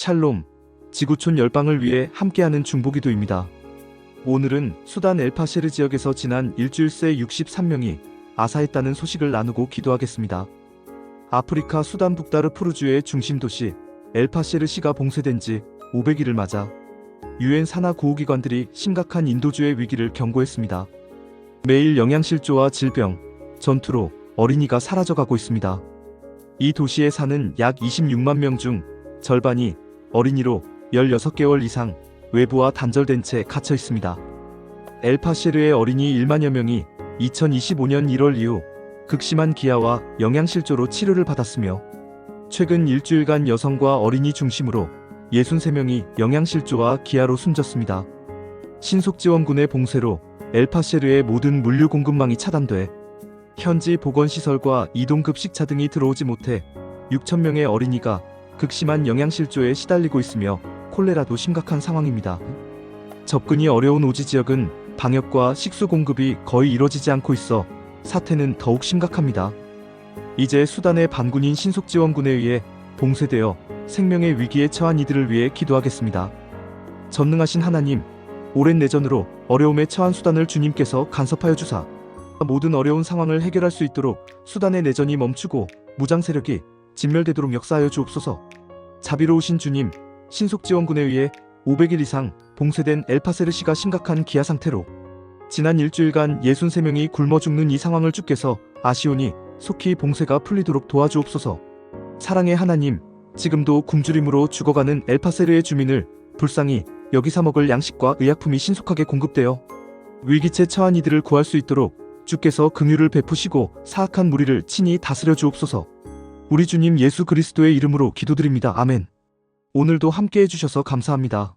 샬롬, 지구촌 열방을 위해 함께하는 중보기도입니다. 오늘은 수단 엘파쉐르 지역에서 지난 일주일 새 63명이 아사했다는 소식을 나누고 기도하겠습니다. 아프리카 수단 북다르 푸르주의 중심 도시 엘파쉐르시가 봉쇄된 지 500일을 맞아 유엔 산하 구호기관들이 심각한 인도주의 위기를 경고했습니다. 매일 영양실조와 질병, 전투로 어린이가 사라져가고 있습니다. 이 도시에 사는 약 26만 명 중 절반이 어린이로 16개월 이상 외부와 단절된 채 갇혀 있습니다. 엘파시르의 어린이 1만여 명이 2025년 1월 이후 극심한 기아와 영양실조로 치료를 받았으며 최근 일주일간 여성과 어린이 중심으로 63명이 영양실조와 기아로 숨졌습니다. 신속지원군의 봉쇄로 엘파시르의 모든 물류 공급망이 차단돼 현지 보건시설과 이동급식차 등이 들어오지 못해 6천명의 어린이가 극심한 영양실조에 시달리고 있으며 콜레라도 심각한 상황입니다. 접근이 어려운 오지 지역은 방역과 식수 공급이 거의 이뤄지지 않고 있어 사태는 더욱 심각합니다. 이제 수단의 반군인 신속지원군에 의해 봉쇄되어 생명의 위기에 처한 이들을 위해 기도하겠습니다. 전능하신 하나님, 오랜 내전으로 어려움에 처한 수단을 주님께서 간섭하여 주사 모든 어려운 상황을 해결할 수 있도록 수단의 내전이 멈추고 무장 세력이 진멸되도록 역사하여 주옵소서. 자비로우신 주님, 신속지원군에 의해 500일 이상 봉쇄된 엘파세르시가 심각한 기아 상태로 지난 일주일간 63명이 굶어 죽는 이 상황을 주께서 아시오니 속히 봉쇄가 풀리도록 도와주옵소서. 사랑의 하나님, 지금도 굶주림으로 죽어가는 엘파세르의 주민을 불쌍히 여기사 먹을 양식과 의약품이 신속하게 공급되어 위기체 처한 이들을 구할 수 있도록 주께서 긍휼을 베푸시고 사악한 무리를 친히 다스려 주옵소서. 우리 주님 예수 그리스도의 이름으로 기도드립니다. 아멘. 오늘도 함께 해주셔서 감사합니다.